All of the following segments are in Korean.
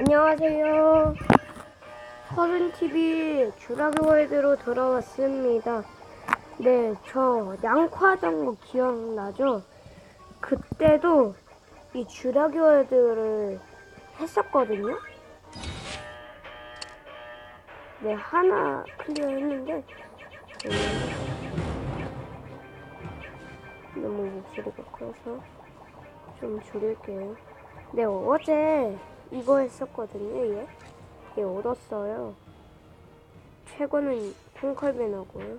안녕하세요. 서른TV 주라기 월드로 돌아왔습니다. 네, 저 양화정거 기억나죠? 그때도 이 주라기 월드를 했었거든요. 네, 하나 클리어 했는데, 음, 너무 목소리가 커서 좀 줄일게요. 네, 어제 이거 했었거든요, 얘. 얘 얻었어요. 최고는 콩컬벤하고요.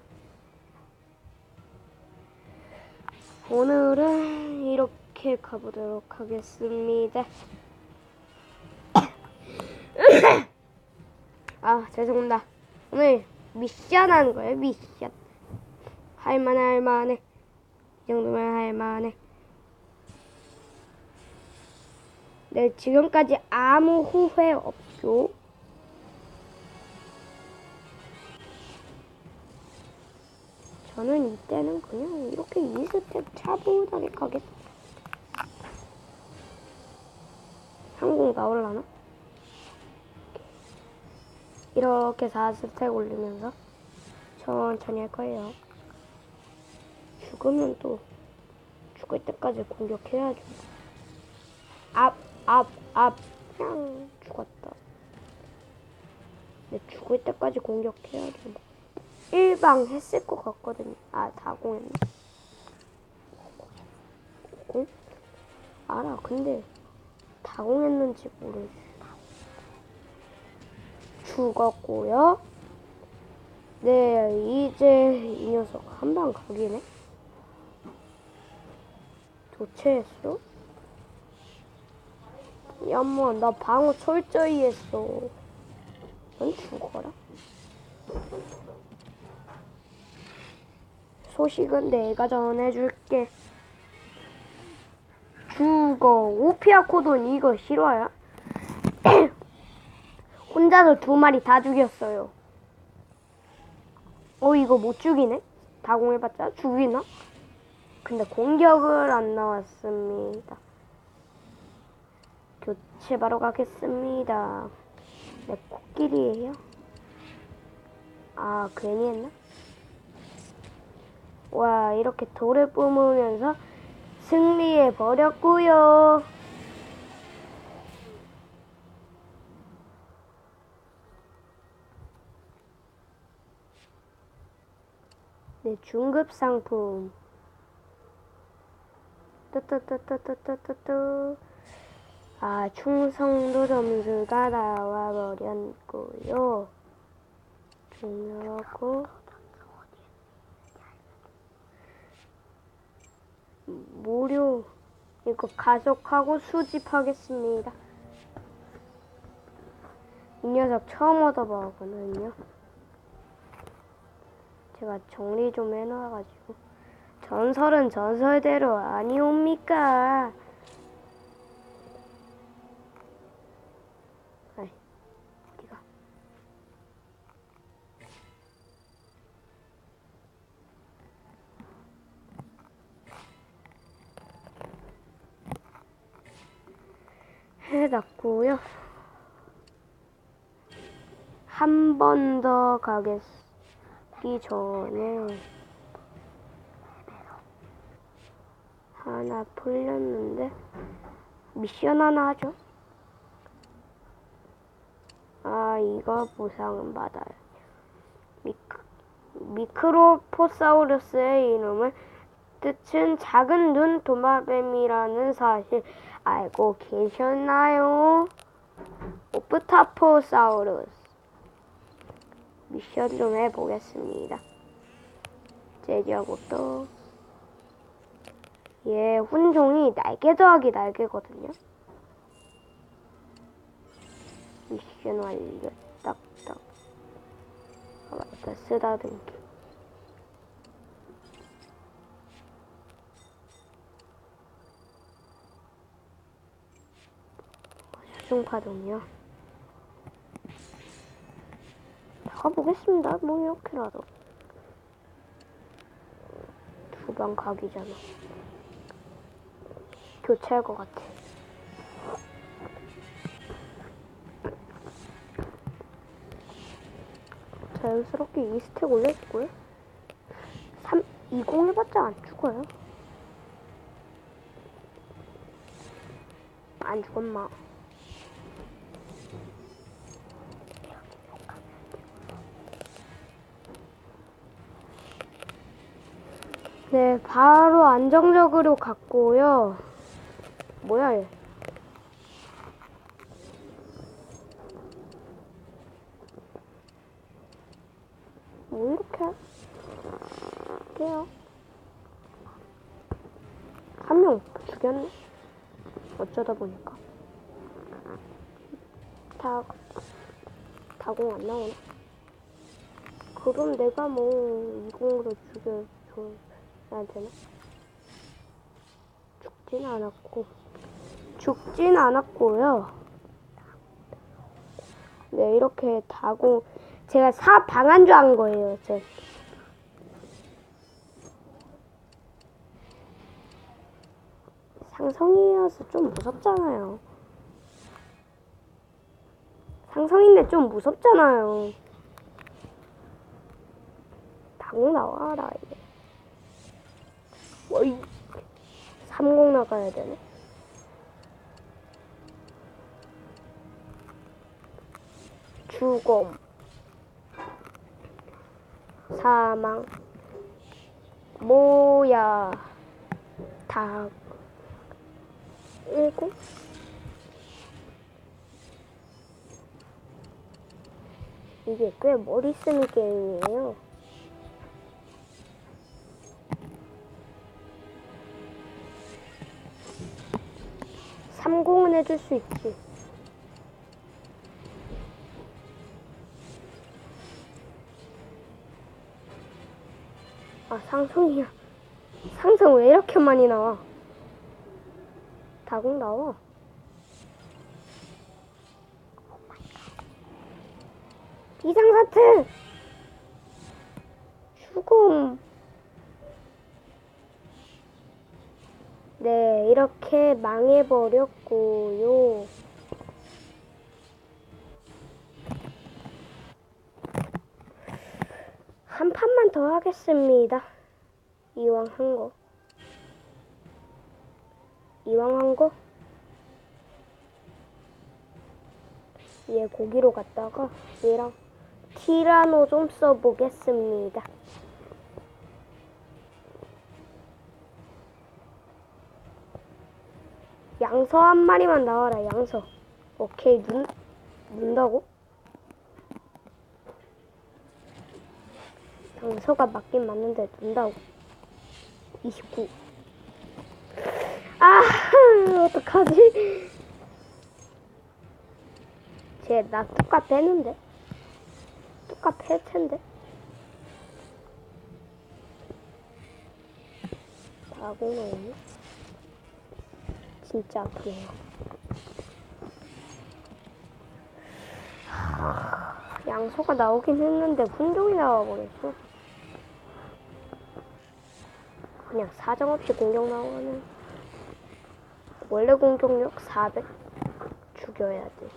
오늘은 이렇게 가보도록 하겠습니다. 아, 죄송합니다. 오늘 미션 하는 거예요, 미션. 할만해, 할만해. 이 정도면 할만해. 네, 지금까지 아무 후회 없죠. 저는 이때는 그냥 이렇게 2스텝 차분하게 가겠습니다. 항공 나올라나? 이렇게 4스텝 올리면서 천천히 할 거예요. 죽으면 또 죽을 때까지 공격해야죠. 앞, 앞, 앞. 그냥 죽었다. 근데 죽을 때까지 공격해야죠. 뭐. 1방 했을 것 같거든요. 아, 다공했네. 공? 알아. 근데 다공했는지 모르지. 죽었고요. 네, 이제 이 녀석 한 방 각이네. 교체했어? 야마 나 방어 철저히 했어 넌 죽어라 소식은 내가 전해줄게 죽어 오피아코돈 이거 싫어요? 혼자서 두 마리 다 죽였어요 어 이거 못 죽이네? 다공해봤자 죽이나? 근데 공격을 안 나왔습니다 교체 바로 가겠습니다. 네, 코끼리예요. 아, 괜히 했나? 와, 이렇게 돌을 뿜으면서 승리해 버렸고요. 네, 중급 상품. 뚜뚜뚜뚜뚜뚜뚜. 아, 충성도 점수가 나와 버렸고요. 중요하고 무료 이거 가속하고 수집하겠습니다. 이 녀석 처음 얻어보거든요. 제가 정리 좀 해놔가지고 전설은 전설대로 아니옵니까? 해놨고요. 한 번 더 가겠기 전에 하나 풀렸는데 미션 하나 하죠. 아, 이거 보상은 받아요. 미크, 미크로포사우루스의 이름은 뜻은 작은 눈 도마뱀이라는 사실 알고 계셨나요? 오프타포사우루스. 미션 좀 해보겠습니다. 제기하고 얘 훈종이 날개 더하기 날개거든요. 미션 완료 딱딱 아 맞다 쓰다듬기 집중파동이요. 가보겠습니다. 뭐 이렇게라도. 두방 가기잖아. 교체할 것 같아. 자연스럽게 이스택 올려줄걸? 3, 20 해봤자 안 죽어요. 안 죽었나? 네, 바로 안정적으로 갔고요. 뭐야, 얘. 뭐 이렇게 할게요. 한 명 죽였네. 어쩌다 보니까. 다, 다공 안 나오네. 그럼 내가 뭐, 이공으로 죽여줘 야 되나? 죽진 않았고. 죽진 않았고요. 네, 이렇게 다공, 제가 사 방한 줄안 거예요, 제. 상성이어서 좀 무섭잖아요. 상성인데 좀 무섭잖아요. 다공 나와라, 이제. 어이. 30 나가야 되네. 죽음. 사망. 뭐야. 다. 일곱? 이게 꽤 머리 쓰는 게임이에요. 삼공은 해줄 수 있지. 아, 상성이야. 상성 왜 이렇게 많이 나와? 다공 나와. 비상사태! 죽음! 네, 이렇게 망해버렸고요. 한 판만 더 하겠습니다. 이왕 한 거. 이왕 한 거? 얘 고기로 갔다가 얘랑 티라노 좀 써보겠습니다. 양서 한 마리만 나와라, 양서. 오케이, 눈, 눈다고? 양서가 맞긴 맞는데, 눈다고. 29. 아, 어떡하지? 쟤나 똑같 했는데? 똑같 할 텐데? 나오네? 진짜 아프네요. 양소가 나오긴 했는데 훈종이 나와버렸어. 그냥 사정없이 공격 나오는 원래 공격력 400 죽여야 돼.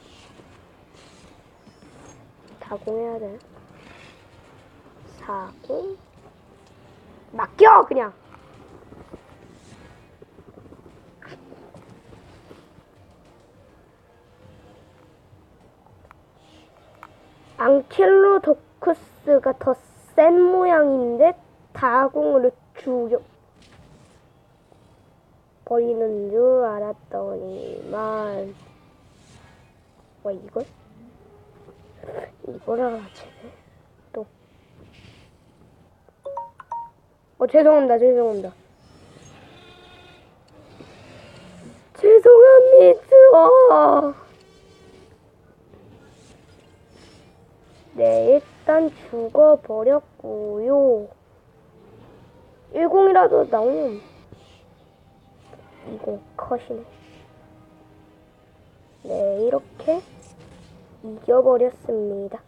다공해야 돼. 4공 맡겨 그냥. 킬로 도쿠스가 더 센 모양인데 다공으로 죽여 버리는 줄 알았더니만 와 이걸 이걸 알아채네 또 어, 죄송합니다, 죄송합니다. 죄송합니다. 네, 일단 죽어버렸고요. 10이라도 나오면 이거 컷이네. 네, 이렇게 이겨버렸습니다.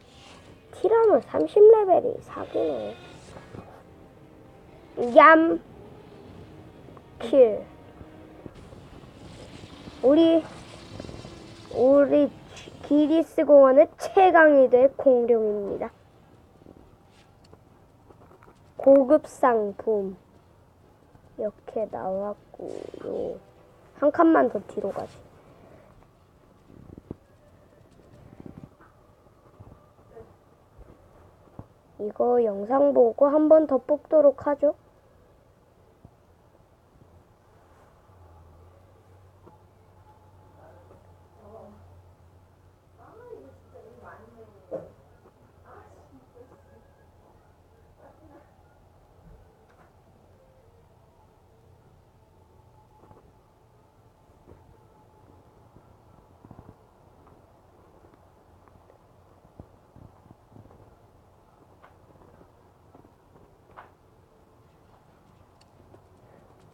티라노 30레벨이 사기네. 얌! 킬. 우리, 우리 기리스 공원의 최강이 될 공룡입니다. 고급 상품 이렇게 나왔고요. 한 칸만 더 뒤로 가지. 이거 영상 보고 한 번 더 뽑도록 하죠.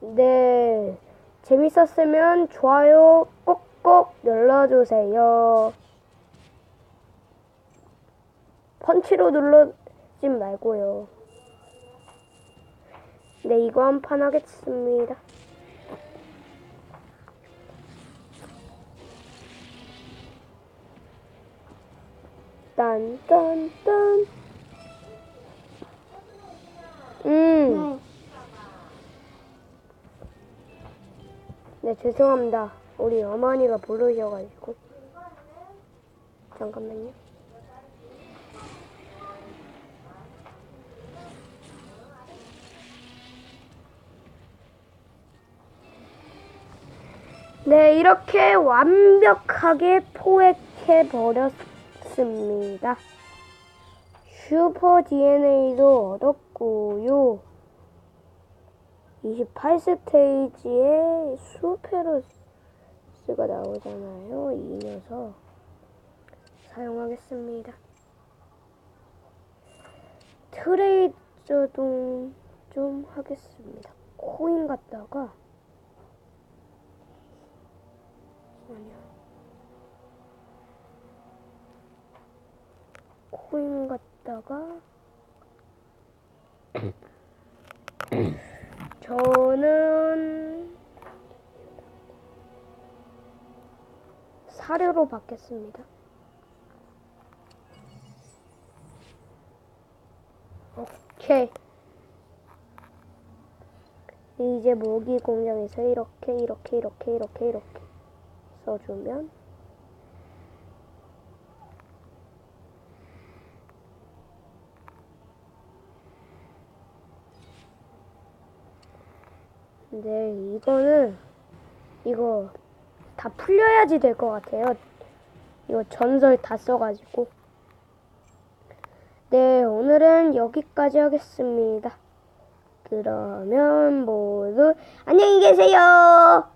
네. 재밌었으면 좋아요 꼭꼭 눌러주세요. 펀치로 눌러지 말고요. 네, 이거 한 판 하겠습니다. 딴딴딴. 음. 네, 죄송합니다. 우리 어머니가 부르셔가지고. 잠깐만요. 네, 이렇게 완벽하게 포획해 버렸습니다. 슈퍼 DNA도 얻었고요. 28스테이지에 수페로스가 나오잖아요. 이 녀석 사용하겠습니다. 트레이저도 좀 하겠습니다. 코인 갖다가 아니야. 코인 갖다가 저는 사료로 받겠습니다. 오케이. 이제 모기 공장에서 이렇게 이렇게 이렇게 이렇게 이렇게 써주면 네, 이거는 이거 다 풀려야지 될 것 같아요. 이거 전설 다 써가지고. 네, 오늘은 여기까지 하겠습니다. 그러면 모두 안녕히 계세요.